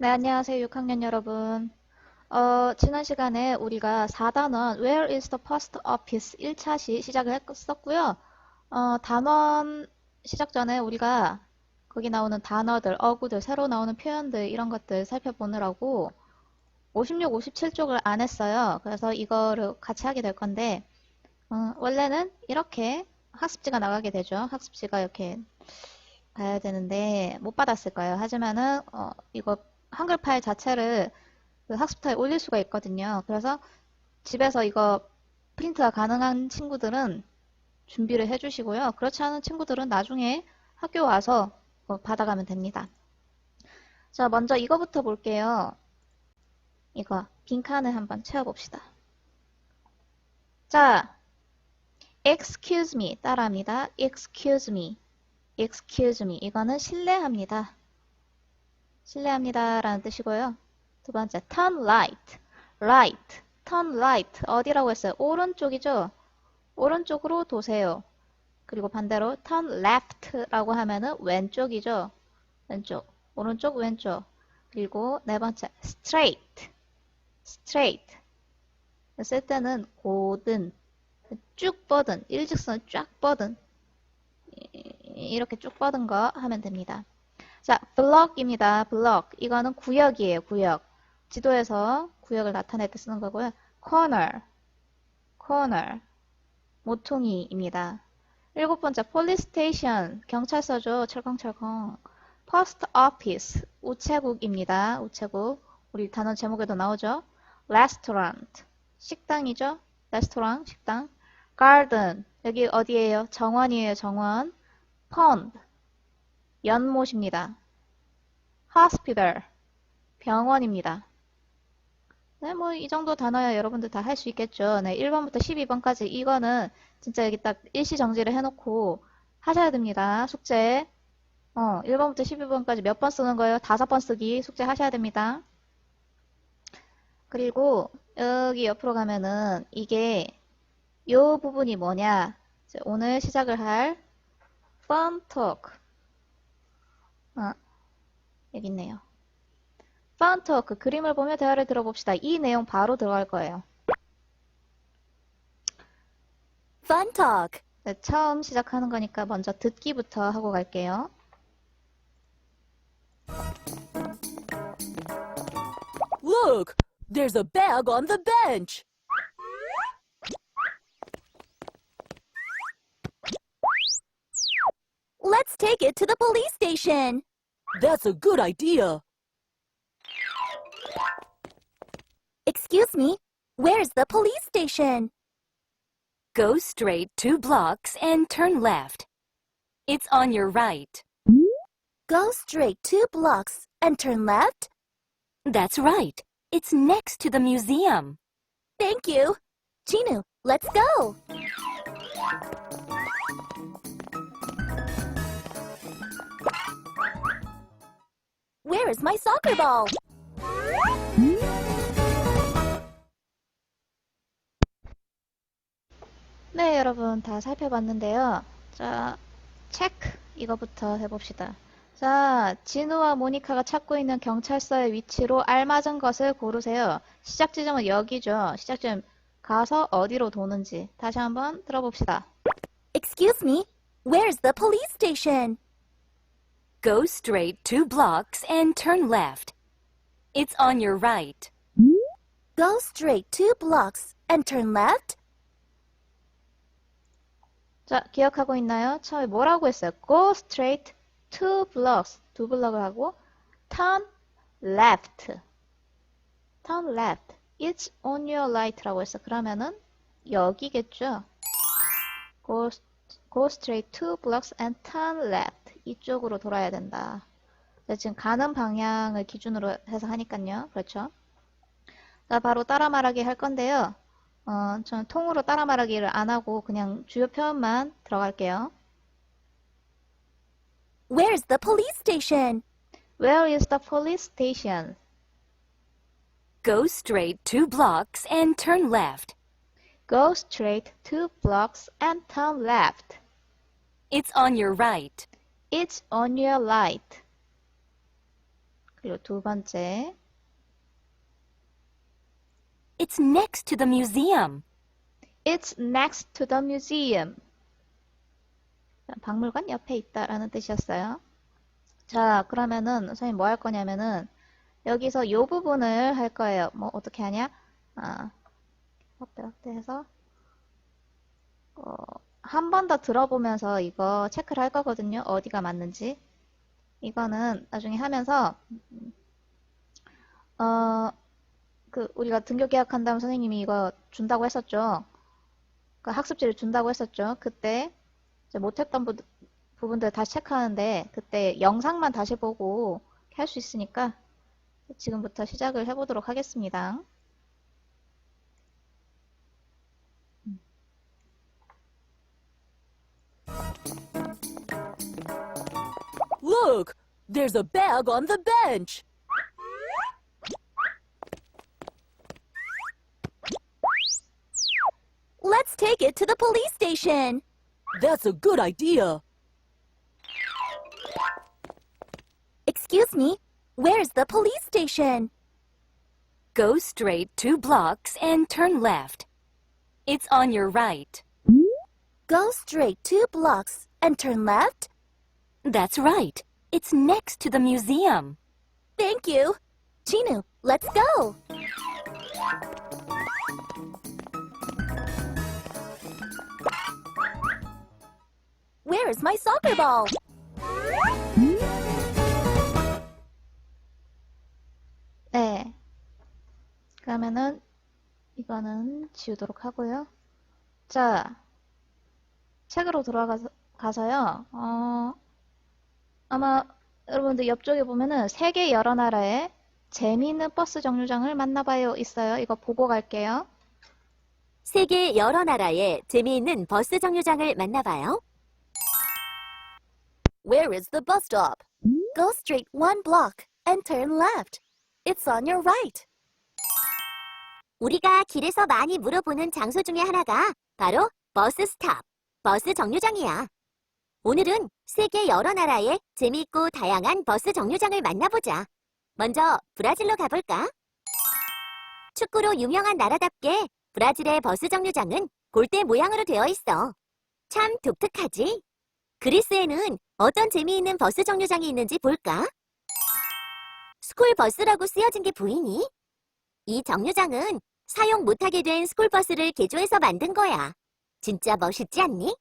네, 안녕하세요, 6학년 여러분. 어, 지난 시간에 우리가 4단원 Where is the post office 1차시 시작을 했었고요. 어, 단원 시작 전에 우리가 거기 나오는 단어들, 어구들, 새로 나오는 표현들 이런 것들 살펴보느라고 56, 57쪽을 안 했어요. 그래서 이거를 같이 하게 될 건데 어, 원래는 이렇게 학습지가 나가게 되죠. 학습지가 이렇게 가야 되는데 못 받았을 거예요. 하지만은 어, 이거 한글 파일 자체를 그 학습터에 올릴 수가 있거든요. 그래서 집에서 이거 프린트가 가능한 친구들은 준비를 해주시고요. 그렇지 않은 친구들은 나중에 학교 와서 어, 받아가면 됩니다. 자, 먼저 이거부터 볼게요. 이거 빈칸을 한번 채워봅시다. 자, excuse me 따라합니다. excuse me, excuse me 이거는 실례합니다. 실례합니다 라는 뜻이고요. 두 번째, turn right, right, turn right 어디라고 했어요? 오른쪽이죠? 오른쪽으로 도세요. 그리고 반대로 turn left라고 하면은 왼쪽이죠? 왼쪽, 오른쪽, 왼쪽. 그리고 네 번째, straight, straight. 쓸 때는 고든, 쭉 뻗은, 일직선을 쫙 뻗은, 이렇게 쭉 뻗은 거 하면 됩니다. 자, block입니다. block. 이거는 구역이에요, 구역. 지도에서 구역을 나타낼 때 쓰는 거고요. corner, corner. 모퉁이입니다. 일곱 번째, police station. 경찰서죠, 철컹철컹. post office. 우체국입니다. 우체국. 우리 단어 제목에도 나오죠. restaurant. 식당이죠. 레스토랑, 식당. garden. 여기 어디예요? 정원이에요, 정원. pond. 연못입니다. hospital. 병원입니다. 네, 뭐, 이 정도 단어야 여러분들 다 할 수 있겠죠. 네, 1번부터 12번까지 이거는 진짜 여기 딱 일시 정지를 해놓고 하셔야 됩니다. 숙제. 어, 1번부터 12번까지 몇 번 쓰는 거예요? 다섯 번 쓰기 숙제 하셔야 됩니다. 그리고 여기 옆으로 가면은 이게 요 부분이 뭐냐? 오늘 시작을 할 fun talk. 아, 여기 있네요. fun talk. 그림을 보며 대화를 들어봅시다. 이 내용 바로 들어갈 거예요. Fun talk. 네, 처음 시작하는 거니까 먼저 듣기부터 하고 갈게요. Look, there's a bag on the bench. Let's take it to the police station. That's a good idea. Excuse me, where's the police station? Go straight two blocks and turn left. It's on your right. Go straight two blocks and turn left. That's right. It's next to the museum. Thank you. Chinu, let's go. Where is my soccer ball? 네, 여러분 다 살펴봤는데요. 자, 체크 이거부터 해봅시다. 자, 진우와 모니카가 찾고 있는 경찰서의 위치로 알맞은 것을 고르세요. 시작 지점은 여기죠. 시작 지점 가서 어디로 도는지 다시 한번 들어봅시다. Excuse me, where's the police station? Go straight two blocks and turn left. It's on your right. Go straight two blocks and turn left. 자, 기억하고 있나요? 처음에 뭐라고 했어요? Go straight two blocks. 두 블럭을 하고 turn left. turn left. It's on your right라고 했어. 그러면은 여기겠죠? Go, go straight two blocks and turn left. 이쪽으로 돌아야 된다. 네, 지금 가는 방향을 기준으로 해서 하니까요. 그렇죠? 자, 바로 따라 말하기 할 건데요. 어, 저는 통으로 따라 말하기를 안 하고 그냥 주요 표현만 들어갈게요. Where's the police station? Where is the police station? Go straight two blocks and turn left. Go straight two blocks and turn left. It's on your right. It's on your right. 그리고 두 번째. It's next to the museum. It's next to the museum. 박물관 옆에 있다라는 뜻이었어요. 자, 그러면은 선생님 뭐 할 거냐면은 여기서 요 부분을 할 거예요. 뭐 어떻게 하냐? 아, 확대 확대해서 어, 한 번 더 들어보면서 이거 체크를 할 거거든요. 어디가 맞는지. 이거는 나중에 하면서 음, 어, 그 우리가 등교 계약한 다음 선생님이 이거 준다고 했었죠. 그 학습지를 준다고 했었죠. 그때 못했던 부, 부분들 다시 체크하는데 그때 영상만 다시 보고 할 수 있으니까 지금부터 시작을 해보도록 하겠습니다. Look, there's a bag on the bench. Let's take it to the police station. That's a good idea. Excuse me, where's the police station? Go straight two blocks and turn left. It's on your right. Go straight two blocks and turn left. That's right. It's next to the museum. Thank you. Chinu, let's go. Where is my soccer ball? 네. 그러면은 이거는 지우도록 하고요. 자, 책으로 들어가서 가서요. 어, 아마 여러분들 옆쪽에 보면은 세계 여러 나라의 재미있는 버스 정류장을 만나봐요 있어요. 이거 보고 갈게요. 세계 여러 나라의 재미있는 버스 정류장을 만나봐요. Where is the bus stop? Go straight one block and turn left. It's on your right. 우리가 길에서 많이 물어보는 장소 중에 하나가 바로 버스 스탑, 버스 정류장이야. 오늘은 세계 여러 나라의 재미있고 다양한 버스 정류장을 만나보자. 먼저 브라질로 가볼까? 축구로 유명한 나라답게 브라질의 버스 정류장은 골대 모양으로 되어 있어. 참 독특하지? 그리스에는 어떤 재미있는 버스 정류장이 있는지 볼까? 스쿨 버스라고 쓰여진 게 보이니? 이 정류장은 사용 못하게 된 스쿨 버스를 개조해서 만든 거야. 진짜 멋있지 않니?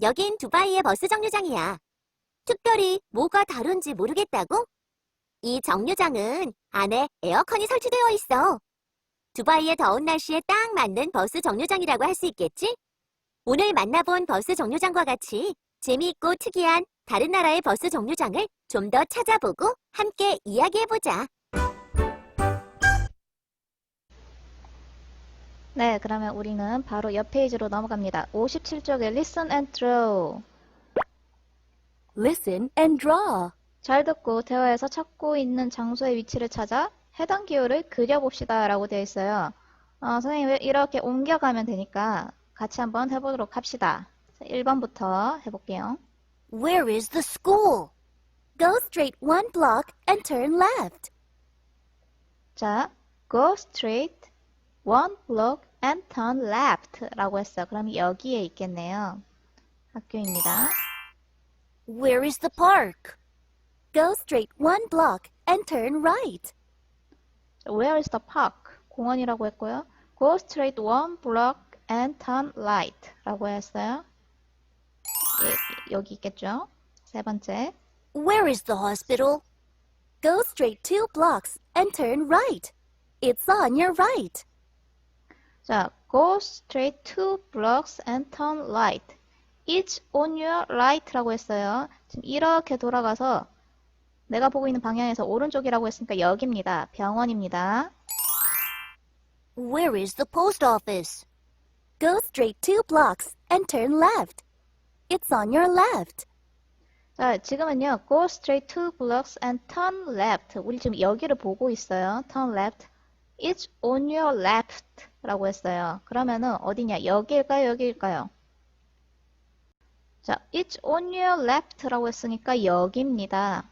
여긴 두바이의 버스 정류장이야. 특별히 뭐가 다른지 모르겠다고? 이 정류장은 안에 에어컨이 설치되어 있어. 두바이의 더운 날씨에 딱 맞는 버스 정류장이라고 할 수 있겠지? 오늘 만나본 버스 정류장과 같이 재미있고 특이한 다른 나라의 버스 정류장을 좀 더 찾아보고 함께 이야기해보자. 네, 그러면 우리는 바로 옆 페이지로 넘어갑니다. 57쪽에 Listen and Draw. Listen and draw. 잘 듣고 대화에서 찾고 있는 장소의 위치를 찾아 해당 기호를 그려봅시다 라고 되어 있어요. 어, 선생님 이렇게 옮겨가면 되니까 같이 한번 해보도록 합시다. 1번부터 해볼게요. Where is the school? Go straight one block and turn left. 자, go straight one block and turn left 라고 했어요. 그럼 여기에 있겠네요. 학교입니다. Where is the park? Go straight one block and turn right. Where is the park? 공원이라고 했고요. Go straight one block and turn right 라고 했어요. 예, 여기 있겠죠? 세 번째. Where is the hospital? Go straight two blocks and turn right. It's on your right. 자, go straight two blocks and turn right. It's on your right라고 했어요. 지금 이렇게 돌아가서 내가 보고 있는 방향에서 오른쪽이라고 했으니까 여기입니다. 병원입니다. Where is the post office? Go straight two blocks and turn left. It's on your left. 자, 지금은요. Go straight two blocks and turn left. 우리 지금 여기를 보고 있어요. Turn left. It's on your left 라고 했어요. 그러면은 어디냐? 여기일까요? 여기일까요? 자, it's on your left 라고 했으니까 여기입니다.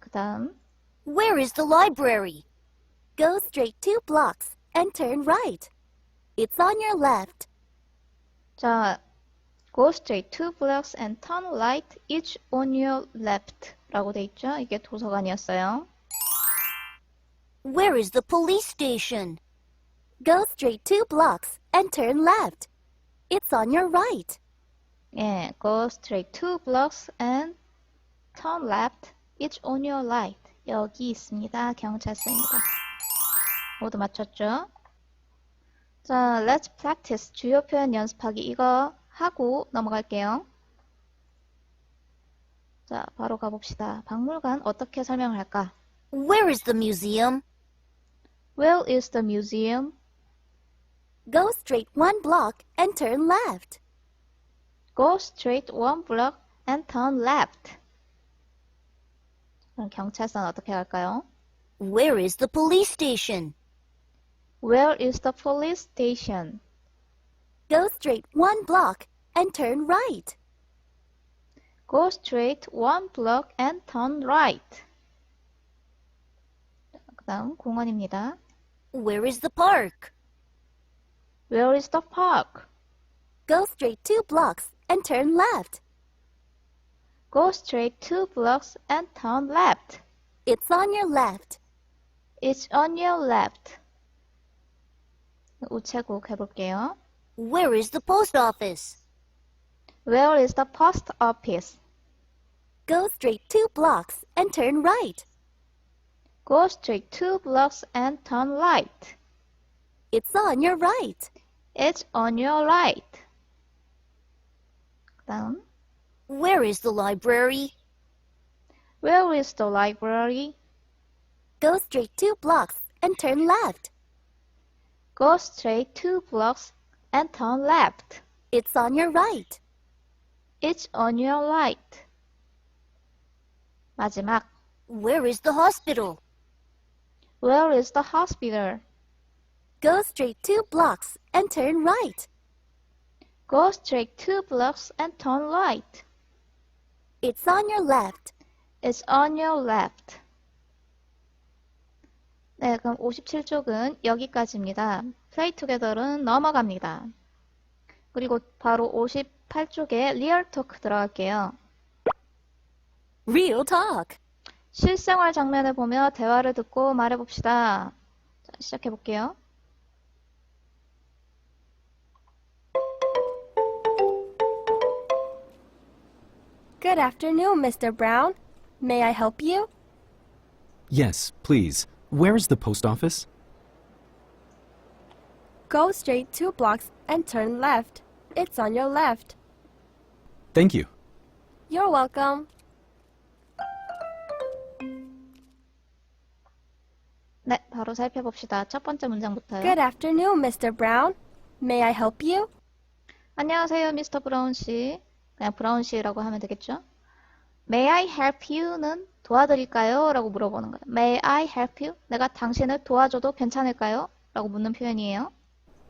그 다음 Where is the library? Go straight two blocks and turn right. It's on your left. 자, go straight two blocks and turn right each on your left 라고 돼 있죠? 이게 도서관이었어요. Where is the police station? Go straight two blocks and turn left. It's on your right. 예, go straight two blocks and turn left each on your right. 여기 있습니다. 경찰서입니다. 모두 맞췄죠? 자, let's practice 주요 표현 연습하기 이거 하고 넘어갈게요. 자, 바로 가봅시다. 박물관 어떻게 설명을 할까? Where is the museum? Where is the museum? Go straight one block and turn left. Go straight one block and turn left. 그럼 경찰서는 어떻게 할까요? Where is the police station? Where is the police station? Go straight one block and turn right. Go straight one block and turn right. 그 다음 공원입니다. Where is the park? Where is the park? Go straight two blocks and turn left. Go straight two blocks and turn left. It's on your left. It's on your left. 우체국 해볼게요. Where is the post office? Where is the post office? Go straight two blocks and turn right. Go straight two blocks and turn right. It's on your right. It's on your right. 그 다음, Where is the library? where is the library? Go straight two blocks and turn left. Go straight two blocks and turn left. It's on your right. It's on your right. 마지막, Where is the hospital? Where is the hospital? Go straight two blocks and turn right. Go straight two blocks and turn right. It's on your left. It's on your left. 네, 그럼 57쪽은 여기까지입니다. Play together는 넘어갑니다. 그리고 바로 58쪽에 Real Talk 들어갈게요. Real talk. 실생활 장면을 보며 대화를 듣고 말해봅시다. 자, 시작해볼게요. Good afternoon, Mr. Brown. May I help you? Yes, please. Where is the post office? Go straight two blocks and turn left. It's on your left. Thank you. You're welcome. 바로 살펴봅시다. 첫 번째 문장부터요. Good afternoon, Mr. Brown. May I help you? 안녕하세요, 미스터 브라운 씨. 그냥 브라운 씨라고 하면 되겠죠? May I help you는 도와드릴까요? 라고 물어보는 거예요. May I help you? 내가 당신을 도와줘도 괜찮을까요? 라고 묻는 표현이에요.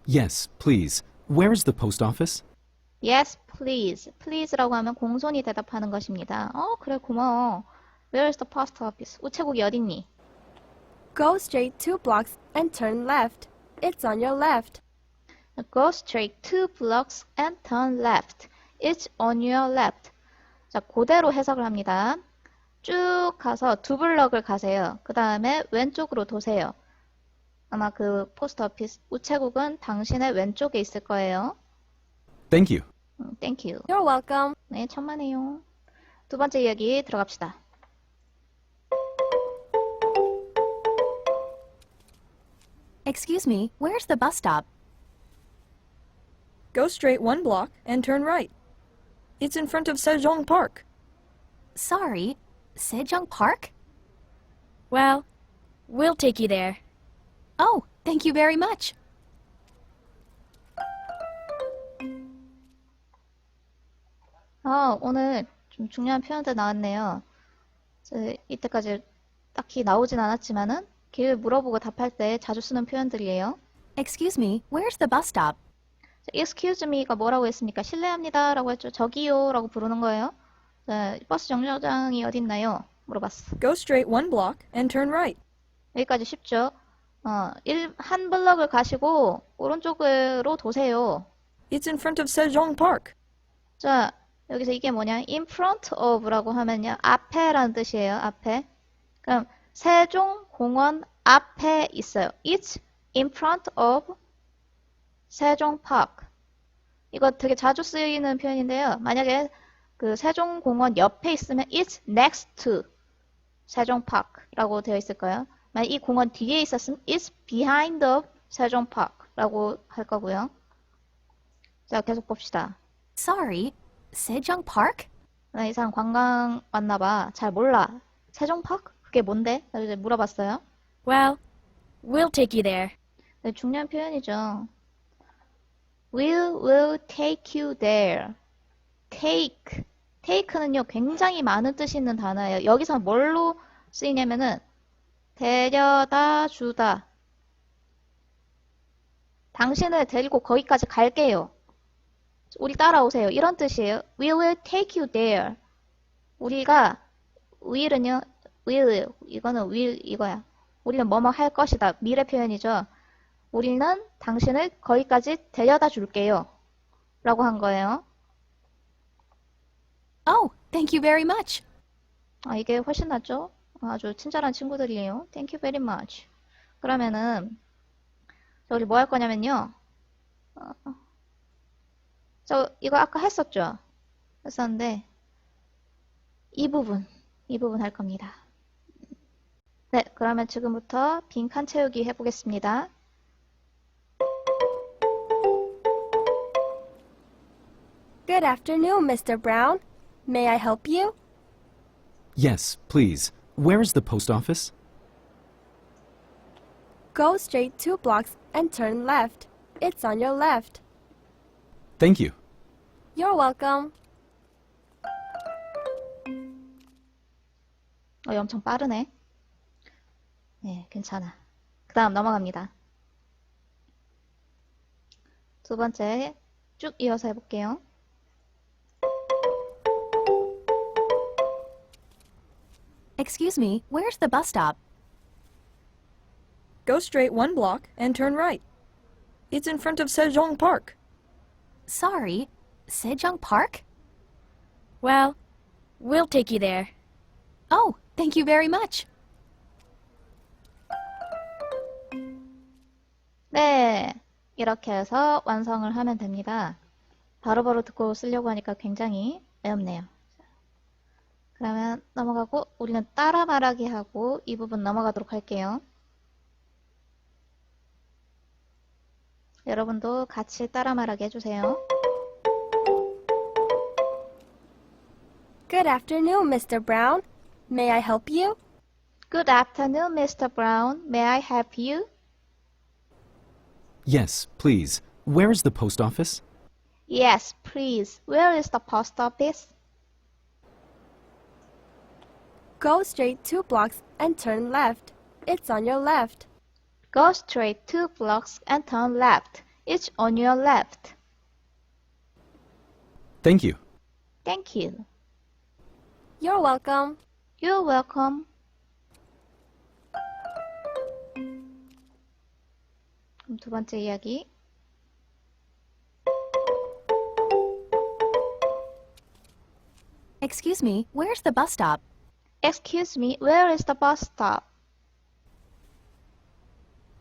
Yes, please. Where is the post office? Yes, please. please라고 하면 공손히 대답하는 것입니다. 어, 그래, 고마워. Where is the post office? 우체국이 어딨니? Go straight two blocks and turn left. It's on your left. Go straight two blocks and turn left. It's on your left. 자, 그대로 해석을 합니다. 쭉 가서 두 블럭을 가세요. 그 다음에 왼쪽으로 도세요. 아마 그 포스트 오피스 우체국은 당신의 왼쪽에 있을 거예요. Thank you. 음, Thank you. You're welcome. 네, 천만에요. 두 번째 이야기 들어갑시다. Excuse me, where's the bus stop? Go straight one block and turn right. It's in front of Sejong Park. Sorry, Sejong Park? Well, we'll take you there. Oh, thank you very much. 아, 오늘 좀 중요한 표현들 나왔네요. 저 이때까지 딱히 나오진 않았지만은 길 물어보고 답할 때 자주 쓰는 표현들이에요. Excuse me, where's the bus stop? 자, Excuse me가 뭐라고 했습니까? 실례합니다 라고 했죠. 저기요 라고 부르는 거예요. 자, 버스 정류장이 어딨나요? 물어봤어. Go straight one block and turn right. 여기까지 쉽죠? 어, 일, 한 블럭을 가시고 오른쪽으로 도세요. It's in front of Sejong Park. 자, 여기서 이게 뭐냐? in front of라고 하면요. 앞에라는 뜻이에요. 앞에. 그럼 세종공원 앞에 있어요. It's in front of 세종park. 이거 되게 자주 쓰이는 표현인데요. 만약에 그 세종공원 옆에 있으면 it's next to 세종park라고 되어 있을 거예요. 만약 이 공원 뒤에 있었으면 it's behind the 세종park라고 할 거고요. 자, 계속 봅시다. Sorry, Sejong Park? 나이 사람 관광 왔나 봐. 잘 몰라. 세종 파크? 그게 뭔데? 그래서 이제 물어봤어요. Well, we'll take you there. 네, 중요한 표현이죠. Will will take you there. take. take는요, 굉장히 많은 뜻이 있는 단어예요. 여기서 뭘로 쓰이냐면은, 데려다 주다. 당신을 데리고 거기까지 갈게요. 우리 따라오세요. 이런 뜻이에요. We will take you there. 우리가 will은요, will 이거는 will 이거야. 우리는 뭐뭐 할 것이다. 미래 표현이죠. 우리는 당신을 거기까지 데려다 줄게요. 라고 한 거예요. Oh, thank you very much. 아, 이게 훨씬 낫죠? 아주 친절한 친구들이에요. Thank you very much. 그러면은, 자, 우리 뭐 할 거냐면요. 어, 저, 이거 아까 했었죠? 했었는데, 이 부분, 이 부분 할 겁니다. 네, 그러면 지금부터 빈칸 채우기 해보겠습니다. Good afternoon, Mr. Brown. May I help you? Yes, please. Where is the post office? Go straight two blocks and turn left. It's on your left. Thank you. You're welcome. 어, 얘 엄청 빠르네. 네, 괜찮아. 그 다음 넘어갑니다. 두 번째 쭉 이어서 해볼게요. Excuse me, where's the bus stop? Go straight one block and turn right. It's in front of Sejong Park. Sorry, Sejong Park? Well, we'll take you there. Oh, thank you very much. 네, 이렇게 해서 완성을 하면 됩니다. 바로 바로 듣고 쓰려고 하니까 굉장히 어렵네요. 그러면 넘어가고 우리는 따라 말하기 하고 이 부분 넘어가도록 할게요. 여러분도 같이 따라 말하기 해주세요. Good afternoon, Mr. Brown. May I help you? Good afternoon, Mr. Brown. May I help you? Yes, please. Where is the post office? Yes, please. Where is the post office? Go straight two blocks and turn left. It's on your left. Go straight two blocks and turn left. It's on your left. Thank you. Thank you. You're welcome. You're welcome. 그럼 두 번째 이야기. Excuse me, where's the bus stop? Excuse me, where is the bus stop?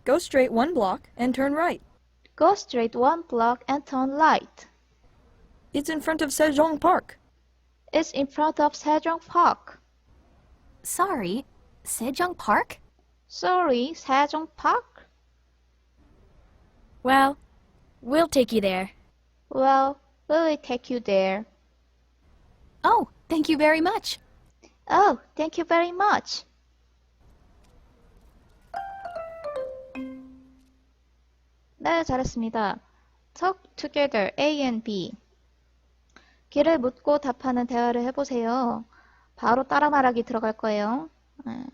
Go straight one block and turn right. Go straight one block and turn right. It's in front of Sejong Park. It's in front of Sejong Park. Sorry, Sejong Park? Sorry, Sejong Park? Well, we'll take you there. Well, we will take you there. Oh, thank you very much. Oh, thank you very much. 네, 잘했습니다. Talk together, A and B. 길을 묻고 답하는 대화를 해보세요. 바로 따라 말하기 들어갈 거예요. 네.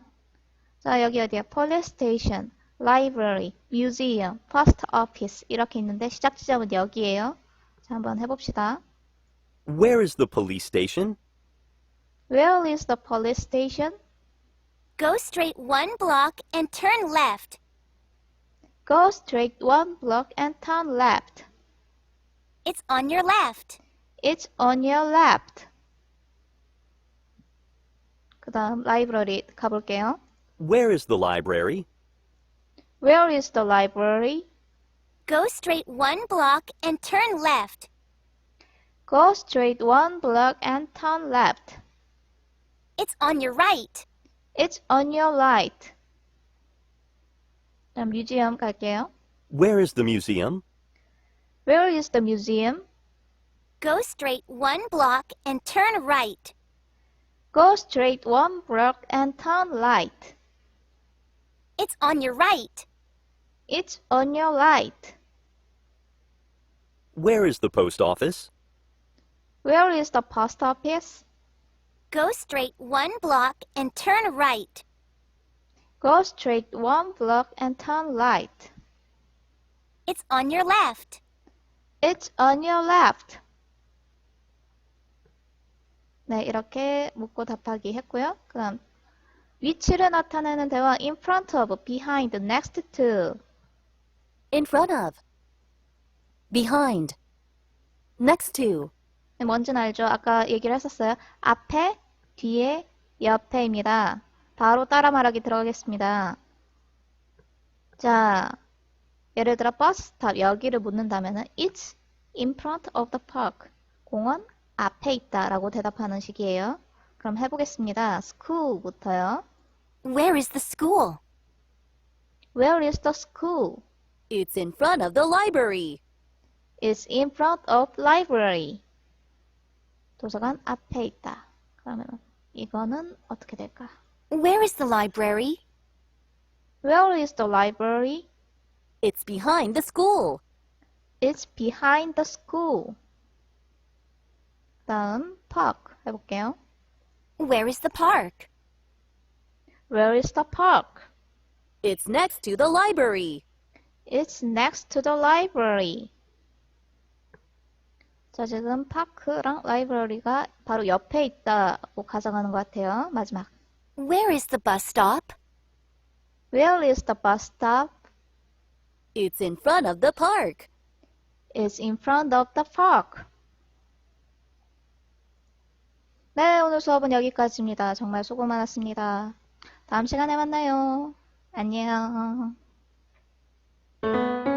자, 여기 어디야? Police station, library, museum, post office 이렇게 있는데 시작 지점은 여기예요. 자, 한번 해봅시다. Where is the police station? Where is the police station? Go straight one block and turn left. Go straight one block and turn left. It's on your left. It's on your left. 그 다음 라이브러리 가볼게요. Where is the library? Where is the library? Go straight one block and turn left. Go straight one block and turn left. It's on your right. It's on your right. 다음 뮤지엄 갈게요. Where is the museum? Where is the museum? Go straight one block and turn right. Go straight one block and turn right. It's on your right. It's on your right. Where is the post office? Where is the post office? Go straight one block and turn right. Go straight one block and turn right. It's on your left. It's on your left. 네, 이렇게 묻고 답하기 했고요. 그럼 위치를 나타내는 대화 in front of, behind, next to. In front of. Behind. Next to. 네, 뭔지는 알죠? 아까 얘기를 했었어요. 앞에, 뒤에, 옆에입니다. 바로 따라 말하기 들어가겠습니다. 자, 예를 들어 버스 스탑 여기를 묻는다면은 It's in front of the park. 공원 앞에 있다 라고 대답하는 식이에요. 그럼 해보겠습니다. school부터요. Where is the school? Where is the school? It's in front of the library. It's in front of library. 도서관 앞에 있다. 그러면 이거는 어떻게 될까? Where is the library? Where is the library? It's behind the school. It's behind the school. 다음 park 해볼게요. Where is the park? Where is the park? It's next to the library. It's next to the library. 자, 지금 파크랑 라이브러리가 바로 옆에 있다고 가정하는 것 같아요. 마지막. Where is the bus stop? Where is the bus stop? It's in front of the park. It's in front of the park. 네, 오늘 수업은 여기까지입니다. 정말 수고 많았습니다. 다음 시간에 만나요. 안녕. Thank you.